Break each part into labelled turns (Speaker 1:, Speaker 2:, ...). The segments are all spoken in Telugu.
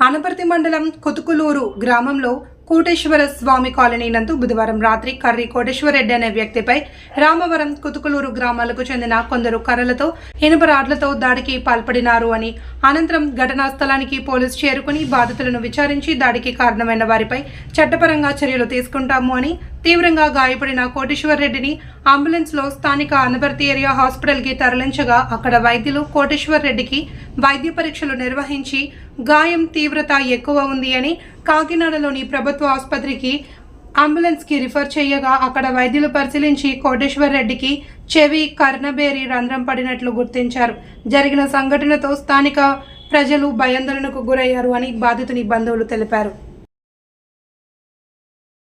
Speaker 1: అనపర్తి మండలం కొతుకులూరు గ్రామంలో కోటేశ్వర స్వామి కాలనీ నందు బుధవారం రాత్రి కర్రి కోటేశ్వర రెడ్డి అనే వ్యక్తిపై రామవరం కుతుకులూరు గ్రామాలకు చెందిన కొందరు కర్రలతో ఇనుప రాడ్లతో దాడికి పాల్పడినారు అని అనంతరం ఘటనా స్థలానికి పోలీసు చేరుకుని బాధితులను విచారించి దాడికి కారణమైన వారిపై చట్టపరంగా చర్యలు తీసుకుంటాము అని తీవ్రంగా గాయపడిన కోటేశ్వర రెడ్డిని అంబులెన్స్లో స్థానిక అనబర్తి ఏరియా హాస్పిటల్కి తరలించగా అక్కడ వైద్యులు కోటేశ్వర రెడ్డికి వైద్య పరీక్షలు నిర్వహించి గాయం తీవ్రత ఎక్కువ ఉంది అని కాకినాడలోని ప్రభుత్వ ఆసుపత్రికి అంబులెన్స్కి రిఫర్ చేయగా అక్కడ వైద్యులు పరిశీలించి కోటేశ్వర్ రెడ్డికి చెవి కర్ణబేరి రంధ్రం పడినట్లు గుర్తించారు. జరిగిన సంఘటనతో స్థానిక ప్రజలు భయాందోళనకు గురయ్యారు అని బాధితుని బంధువులు తెలిపారు.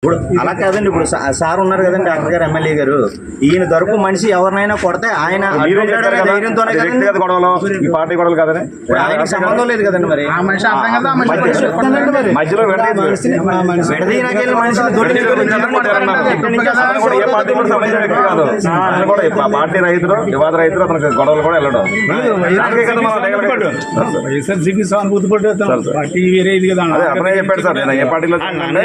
Speaker 2: ఇప్పుడు అలా కాదండి ఇప్పుడు సార్ ఉన్నారు కదండి డాక్టర్ గారు ఎమ్మెల్యే గారు. ఈయన దొరకు మనిషి ఎవరినైనా కొడితే ఆయన కదండి.
Speaker 3: ఈ పార్టీ గొడవలు కదని.
Speaker 2: ఇప్పుడు ఆయనకి సంబంధం లేదు కదండి మరి.
Speaker 3: మధ్యలో
Speaker 2: విడదీయనకెళ్ళి మనిషిని
Speaker 3: పార్టీ రైతులు వివాద రైతులు అతనికి గొడవలు కూడా వెళ్ళడం. దానికే కదా మనం legal గా-
Speaker 4: వైఎస్ఆర్సీపీ సానుభూతి పడ్డాం పార్టీ వేరే ఇది కదా
Speaker 3: అదే అతనే చెప్పాడు సార్ నేను ఏ పార్టీలో ఉన్నానంటే,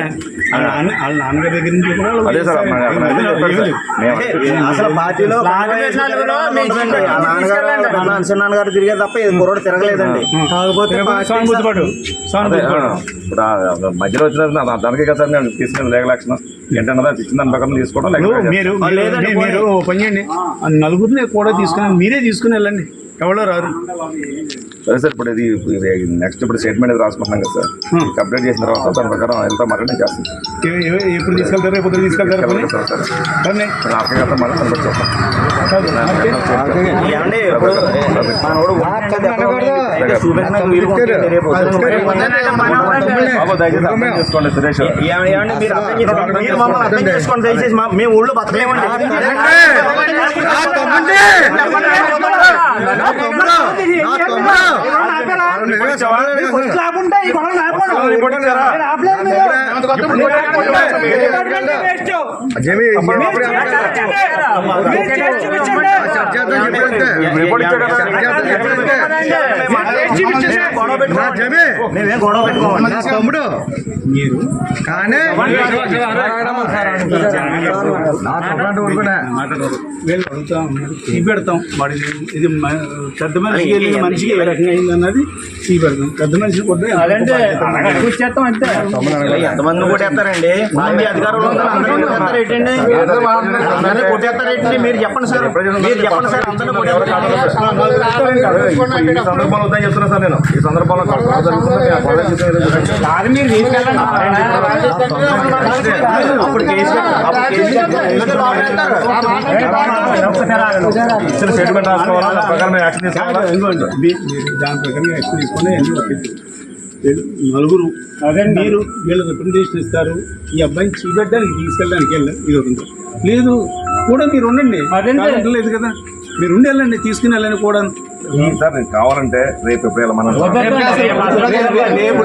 Speaker 4: వాళ్ళ నాన్నగారి దగ్గర నుంచి కూడా వాళ్ళు
Speaker 3: అదే సార్ అతను అతను అదే చెప్పాడు సార్. మేము-
Speaker 2: అసలు పార్టీలో నాన్నగారు తిరిగే తప్ప ఇది కుర్రోడు తిరగలేదండి. కాకపోతే
Speaker 3: అదే ఇప్పుడు ఆ మధ్యలో వచ్చిన దానికే కదా సార్ నేను తీసుకుని లీగల్ యాక్షన్ ఏంటన్నదా ఇచ్చిన దాని ప్రకారం తీసుకోవడం
Speaker 4: ఇప్పుడు. మీరు
Speaker 2: ఆ, లేదండి,
Speaker 4: మీరు- మీరు ఓ పని చేయండి. ఆ నలుగురిని కూడా తీసుకుని మీరే తీసుకుని వెళ్ళండి. ఎవరో రారు.
Speaker 3: సరే సార్ ఇప్పుడు ఇది నెక్స్ట్ ఇప్పుడు స్టేట్మెంట్ ఇది రాసుకుంటున్నాం కదా సార్ కంప్లీట్ చేసిన తర్వాత దాని ప్రకారం ఎంత మాట నేను చేస్తాను
Speaker 4: ఎప్పుడు తీసుకెళ్తారు రేపు
Speaker 3: చేసుకోండి సురేష్
Speaker 2: మీరు చేసుకోండి మీరు దయచేసి మేము ఊళ్ళో బతకలేమండి
Speaker 3: రిపోర్ట్ ఇచ్చారు
Speaker 2: గొడవ పెట్టుకోమండి.
Speaker 5: తమ్ముడు
Speaker 4: మీరు
Speaker 5: కానీ
Speaker 4: పెడతాం వాడి ఇది పెద్ద మనిషికి మనిషికి ఏ రకంగా అయింది అన్నది చీ పెడతాం పెద్ద మనిషి కొట్టే
Speaker 2: ఎంతమంది కొట్టేస్తారండి మాజీ అధికారులు మీరు చెప్పండి సార్.
Speaker 3: ఈ సందర్భంలో చెప్తున్నా సార్ నేను. ఈ సందర్భంలో.
Speaker 2: అప్పుడు కేసు
Speaker 3: ఇచ్చిన స్టేట్మెంట్ రాసుకోవాలా? దాని ప్రకారం మేము యాక్షన్ తీసుకోవాలా?
Speaker 4: ఇంకోటి మీ- మీరు దాని ప్రకారం యాక్షన్ తీసుకొని నలుగురు మీరు వీళ్ళు రిప్రజెంటేషన్ ఇస్తారు. ఈ అబ్బాయిని చూపెట్టడానికి తీసుకెళ్ళడానికి వెళ్ళండి. ఇది ఒకటి లేదు కూడా మీరు ఉండండి లేదు కదా మీరు ఉండి వెళ్ళండి తీసుకుని వెళ్ళండి కూడా
Speaker 3: సార్ నీకు కావాలంటే రేపు ఎప్పుడు
Speaker 4: రేపు